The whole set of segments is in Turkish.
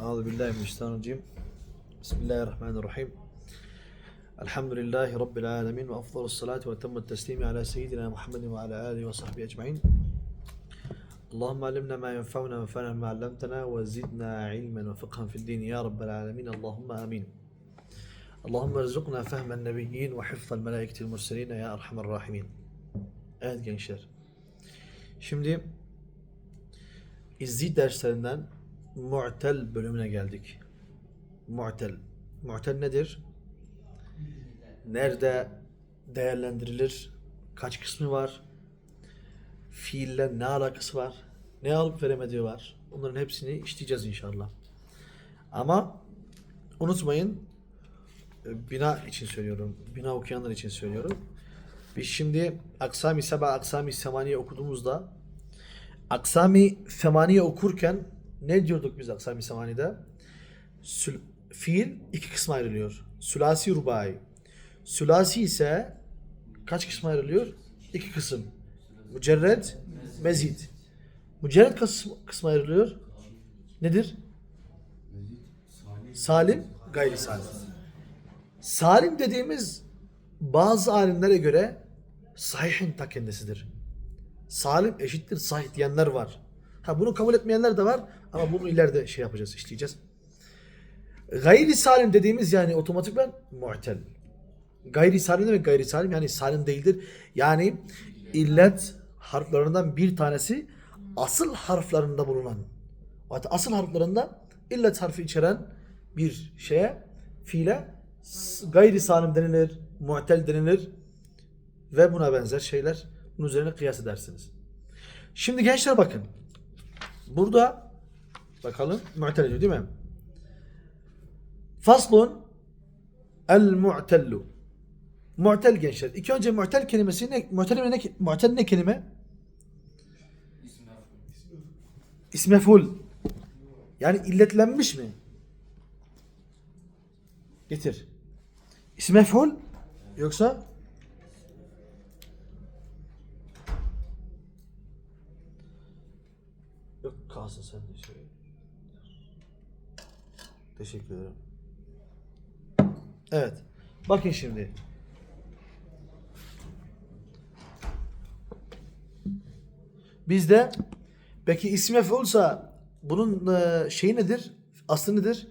أعوذ بالله من الشيطان الرجيم. بسم الله الرحمن الرحيم. الحمد لله رب العالمين وأفضل الصلاة وأتم التسليم على سيدنا محمد وعلى آله وصحبه أجمعين. اللهم علمنا ما ينفعنا وانفعنا ما علمتنا وزدنا علما وفقها في الدين. يا رب العالمين اللهم آمين. اللهم ارزقنا فهم النبيين وحفظ الملائكة المرسلين يا أرحم الراحمين. Evet gençler. Şimdi İzzi derslerinden Mu'tel bölümüne geldik. Mu'tel. Mu'tel nedir? Nerede değerlendirilir? Kaç kısmı var? Fiille ne alakası var? Ne alıp veremediği var? Bunların hepsini işleyeceğiz inşallah. Ama unutmayın bina için söylüyorum. Bina okuyanlar için söylüyorum. Biz şimdi Aksami Seba, Aksami Semaniye okuduğumuzda Aksami Semaniye okurken ne diyorduk biz Aksami Semani'de? Sül, fiil iki kısma ayrılıyor. Sülasi rubai. Sülasi ise kaç kısma ayrılıyor? İki kısım. Mücerred, mezid. Mücerred kısım, kısma ayrılıyor. Nedir? Salim, gayri salim. Salim dediğimiz bazı alimlere göre sahihin ta kendisidir. Salim eşittir sahih diyenler var. Ha bunu kabul etmeyenler de var ama bunu ileride şey yapacağız, işleyeceğiz. Gayri salim dediğimiz yani otomatikman mu'tel. Gayri salim demek gayri salim yani salim değildir. Yani illet harflerinden bir tanesi asıl harflerinde bulunan. Hatta asıl harflerinde illet harfi içeren bir şeye, fiile gayri salim denilir, mu'tel denilir ve buna benzer şeyler bunun üzerine kıyas edersiniz. Şimdi gençler bakın. Burada bakalım mu'tel ediyor değil mi? Faslun el mu'tellu. Mu'tel gençler. İlk önce mu'tel kelimesi ne? Mu'tel ne, mu'tel ne kelime? İsmeful. Yani illetlenmiş mi? Getir. İsmeful yoksa Yok kalsın sen de şöyle. Teşekkür ederim. Evet. Bakın şimdi. Bizde peki ismi mef'ulsa bunun e, şeyi nedir? Aslı nedir?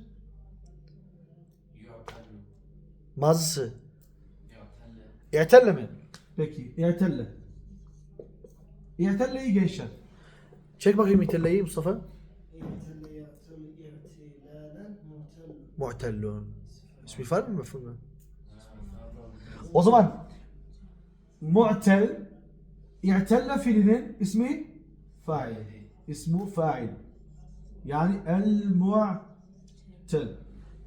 Mazısı. İ'telle mi? Peki. İ'telle. İ'telle iyi gençler. Çek bakayım ihtelleyi Mustafa. Mu'tellun. İsmi fail mi mefhum mu? O zaman mu'tel i'telle fiilinin ismi fail. İsmu fail. Yani el mu'tel.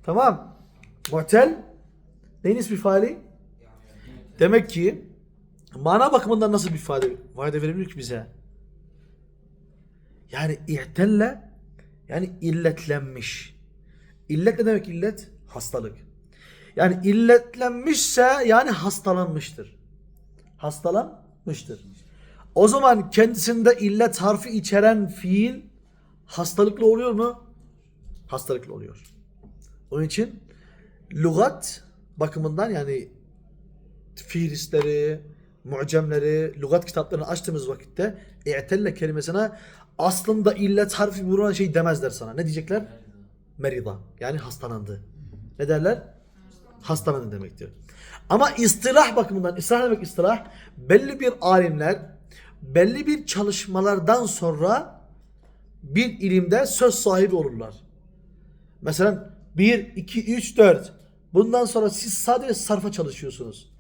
Tamam. Mu'tel neyin ismi faili? Demek ki mana bakımından nasıl bir ifade, fayda verebilir ki bize? Yani i'telle yani illetlenmiş. İllet ne demek illet? Hastalık. Yani illetlenmişse yani hastalanmıştır. Hastalanmıştır. O zaman kendisinde illet harfi içeren fiil hastalıklı oluyor mu? Hastalıklı oluyor. Onun için lügat bakımından yani fiilistleri, mucemleri, lügat kitaplarını açtığımız vakitte i'telle kelimesine aslında illet harfi bulunan şey demezler sana. Ne diyecekler? merida yani hastalandı. Ne derler? Hastalandı demektir. Ama istilah bakımından, istilah demek istilah, belli bir alimler belli bir çalışmalardan sonra bir ilimde söz sahibi olurlar. Mesela 1, 2, 3, 4 bundan sonra siz sadece sarfa çalışıyorsunuz.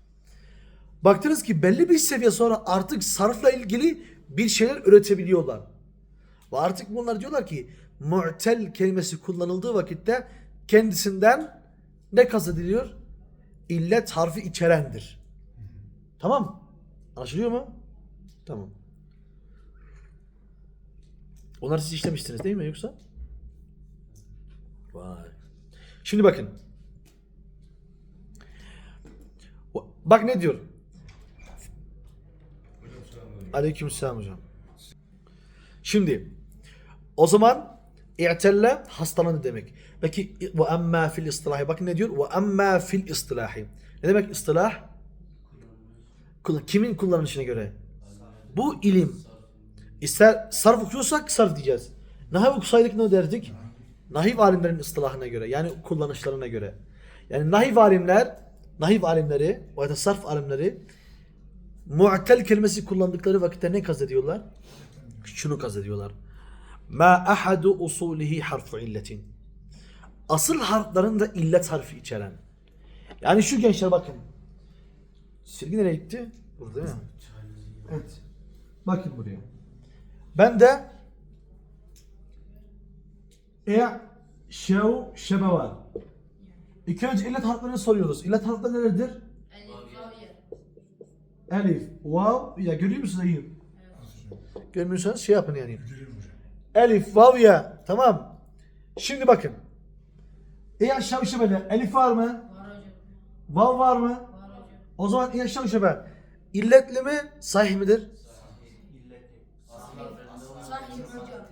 Baktınız ki belli bir seviye sonra artık sarfla ilgili bir şeyler üretebiliyorlar. Ve artık bunlar diyorlar ki mu'tel kelimesi kullanıldığı vakitte kendisinden ne kastediliyor? İllet harfi içerendir. Tamam? Anlaşılıyor mu? Tamam. Onları siz işlemiştiniz değil mi yoksa? Vay. Şimdi bakın. Bak ne diyor? Aleykümselam hocam. Şimdi o zaman İ'telle hastalandı demek. Peki ve emmâ fil istilahi. Bakın ne diyor? Ve emmâ fil istilahi. Ne demek istilah? Kimin kullanışına göre? Bu ilim. İster sarf okuyorsak sarf diyeceğiz. Nahiv okusaydık ne derdik? Nahiv alimlerin ıstılahına göre. Yani kullanışlarına göre. Yani nahiv alimler, nahiv alimleri, o da sarf alimleri mu'tel kelimesi kullandıkları vakitte ne kastediyorlar? Şunu kastediyorlar. Ma ahadu usulihi harfu illetin. Asıl harflarında illet harfi içeren. Yani şu gençler bakın. Silgi nereye gitti? Burada değil mi? Evet. Bakın buraya. Ben de e şev şebe var. İlk önce illet harflerini soruyoruz. İllet harfleri nelerdir? Elif, vav, ya görüyor musunuz Eyüp? Görmüyorsanız şey yapın yani. Elif, vav, ya. Tamam. Şimdi bakın. E aşağı şebede elif var mı? Vav var mı? O zaman e aşağı şebe. İlletli mi? Sahih midir?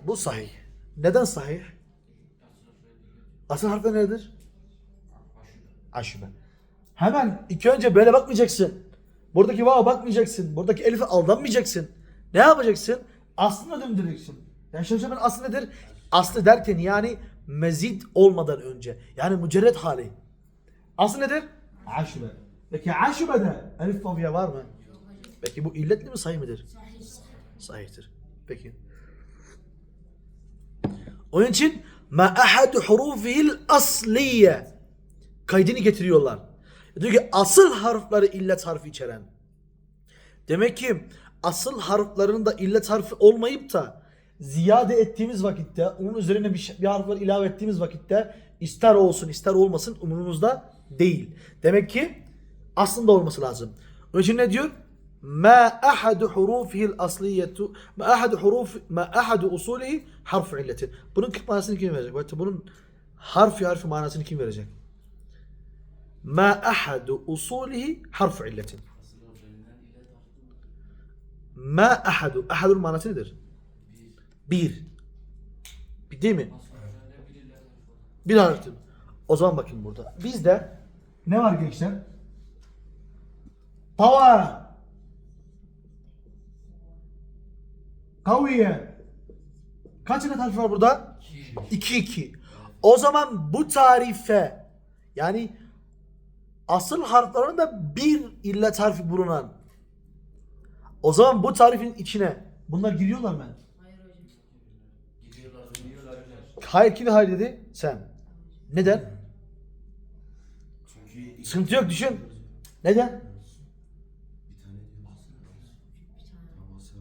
Bu sahih. Neden sahih? Asıl harfler nedir? Aşube. Hemen ilk önce böyle bakmayacaksın. Buradaki vava bakmayacaksın. Buradaki elife aldanmayacaksın. Ne yapacaksın? Aslına döndüreceksin. Yani şaşırmanın aslı nedir? Aslı derken yani mezid olmadan önce. Yani mücerret hali. Aslı nedir? Aşube. Peki aşubede elif vavya var mı? Peki bu illetli mi sahih midir? Sahihtir. Peki. Onun için ma ahadu hurufihil asliye kaydını getiriyorlar. Diyor ki asıl harfleri illet harfi içeren. Demek ki asıl harflerin de illet harfi olmayıp da ziyade ettiğimiz vakitte onun üzerine bir, şey- bir harfler ilave ettiğimiz vakitte ister olsun ister olmasın umurumuzda değil. Demek ki aslında olması lazım. Onun için ne diyor? Ma ahadu hurufihil asliyetu ma ahadu huruf ma ahadu usulihi harfu illetin. Bunun kırk manasını kim verecek? Hatta bunun harfi harfi manasını kim verecek? Ma ahadu usulihi harfu illetin. Ma ahadu. Ahadun manası nedir? Bir. Değil mi? Bir harftir. O zaman bakın burada. Bizde ne var gençler? Tava. Kaviye. Kaç adet harf var burada? 2 2. O zaman bu tarife yani asıl harflerinde bir illet harfi bulunan o zaman bu tarifin içine bunlar giriyorlar mı? Hayır kim hayır dedi? Sen. Neden? Sıkıntı yok düşün. Neden?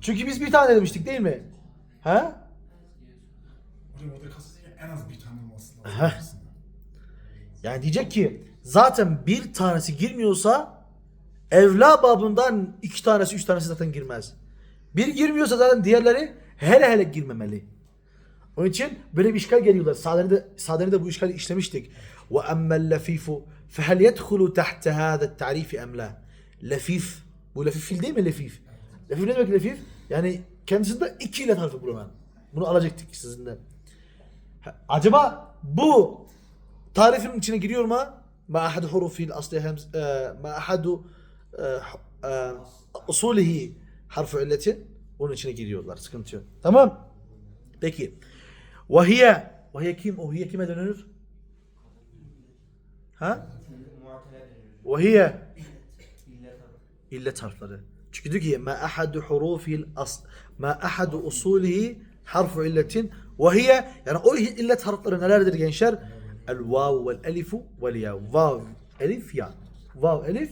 Çünkü biz bir tane demiştik değil mi? Hocam kastettiğin en az bir tane olması lazım. Yani diyecek ki zaten bir tanesi girmiyorsa evla babından iki tanesi üç tanesi zaten girmez. Bir girmiyorsa zaten diğerleri hele hele girmemeli. Onun için böyle bir işgal geliyorlar. Sadeni de, Sadeni de bu işgali işlemiştik. Ve emmel lefifu fehel yedhulu tahte hâze tarifi em la. Bu lefif fil değil mi lefif? Lefif ne demek lefif? Yani kendisinde iki ilet harfi bulunan. Bunu alacaktık sizinle. Acaba bu tarifin içine giriyor mu? Ma ahadu hurufil asli hemz e, ma ahadu e, e, usulihi harfu illetin onun içine giriyorlar. Sıkıntı yok. Tamam. Peki. Ve hiye ve hiye kim? O hiye kime dönülür? Ha? Ve hiye illet harfleri. Çünkü diyor ki ma ahadu hurufil as ma ahadu usulihi harfu illetin ve hiye yani o illet harfleri nelerdir gençler? El vav vel elifu vel ya. Vav, elif, ya. Vav, elif,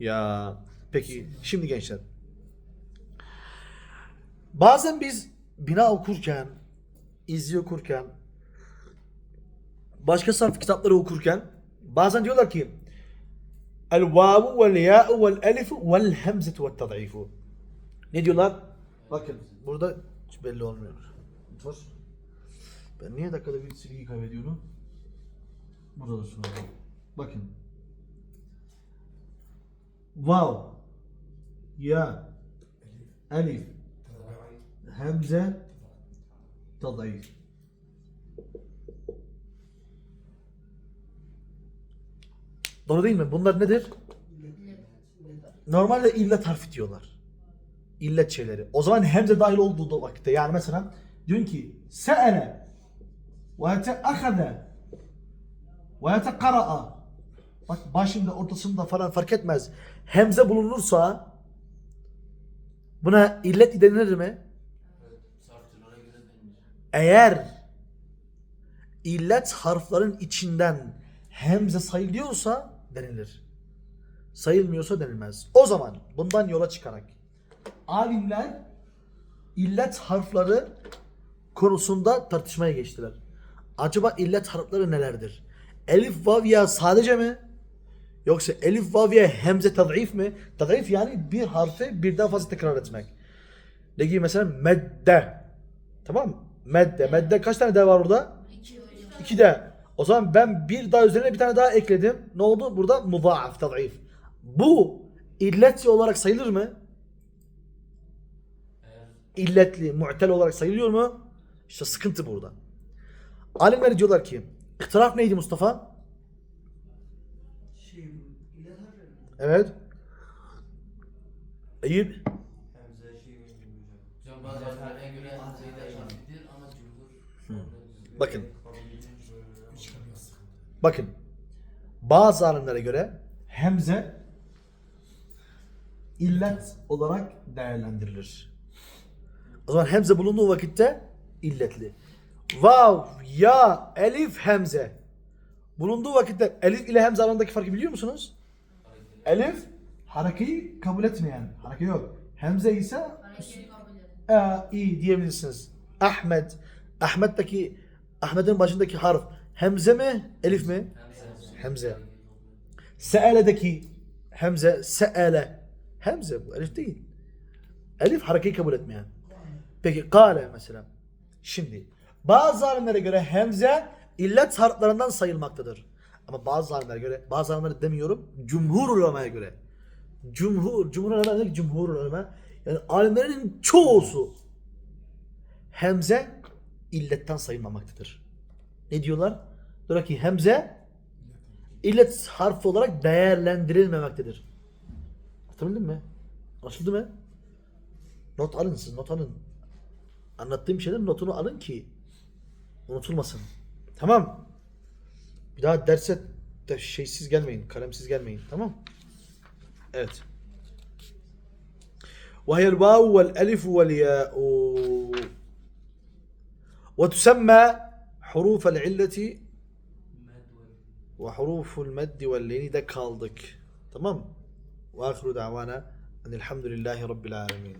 ya. Peki şimdi gençler. Bazen biz bina okurken, izli okurken, başka sarf kitapları okurken bazen diyorlar ki El vavu vel ya'u vel elifu vel hemzetu vel tad'ifu. Ne diyorlar? Bakın burada hiç belli olmuyor. Dur. Ben niye dakikada bir silgiyi kaybediyorum? Burada da bak. Bakın. Vav. Ya. Elif. Hemze dolayı. Doğru değil mi? Bunlar nedir? Normalde illet harfi diyorlar. İllet şeyleri. O zaman hemze dahil olduğu da vakitte yani mesela diyorsun ki se'ene ve te'ahede ve te'kara'a Bak başında ortasında falan fark etmez. Hemze bulunursa buna illet denir mi? Eğer illet harflerin içinden hemze sayılıyorsa denilir. Sayılmıyorsa denilmez. O zaman bundan yola çıkarak alimler illet harfleri konusunda tartışmaya geçtiler. Acaba illet harfleri nelerdir? Elif vav ya sadece mi? Yoksa elif vav ya hemze tad'if mi? Tad'if yani bir harfi birden fazla tekrar etmek. Ne gibi mesela medde. Tamam mı? Medde. Medde kaç tane de var orada? İki de. O zaman ben bir daha üzerine bir tane daha ekledim. Ne oldu? Burada mudaaf, tad'if. Bu illetli olarak sayılır mı? İlletli, mu'tel olarak sayılıyor mu? İşte sıkıntı burada. Alimler diyorlar ki, ihtilaf neydi Mustafa? Şey? Evet. Eyüp. Hemze şey hocam. hocam bazı harflere göre hamzeyi de şartlıdır ama cumhur Bakın. Bakın. Bazı alimlere göre hemze illet olarak değerlendirilir. O zaman hemze bulunduğu vakitte illetli. Vav, ya, elif, hemze. Bulunduğu vakitte elif ile hemze arasındaki farkı biliyor musunuz? Elif harekeyi kabul etmeyen, hareke yok. Hemze ise e, iyi diyebilirsiniz. Ahmet, Ahmet'teki Ahmet'in başındaki harf hemze mi, elif mi? Hemze. Se'ele'deki hemze, se'ele. Hemze bu, elif değil. Elif harekeyi kabul etmeyen. Peki kale mesela. Şimdi bazı alimlere göre hemze illet harflerinden sayılmaktadır. Ama bazı alimlere göre, bazı alimlere demiyorum, cumhur ulemaya göre. Cumhur, cumhur ulema cumhur ulema. Yani alimlerin çoğusu hemze illetten sayılmamaktadır. Ne diyorlar? Diyorlar ki hemze illet harfi olarak değerlendirilmemektedir. Hatırladın mı? Anlaşıldı mı? Not alın siz, not alın. Anlattığım şeylerin notunu alın ki unutulmasın. Tamam. Bir daha derse de şeysiz gelmeyin, kalemsiz gelmeyin. Tamam? Evet. وهي الواو والألف والياء وتسمى حروف العلة وحروف المد واللين. دكالدك تمام. وآخر دعوانا أن الحمد لله رب العالمين.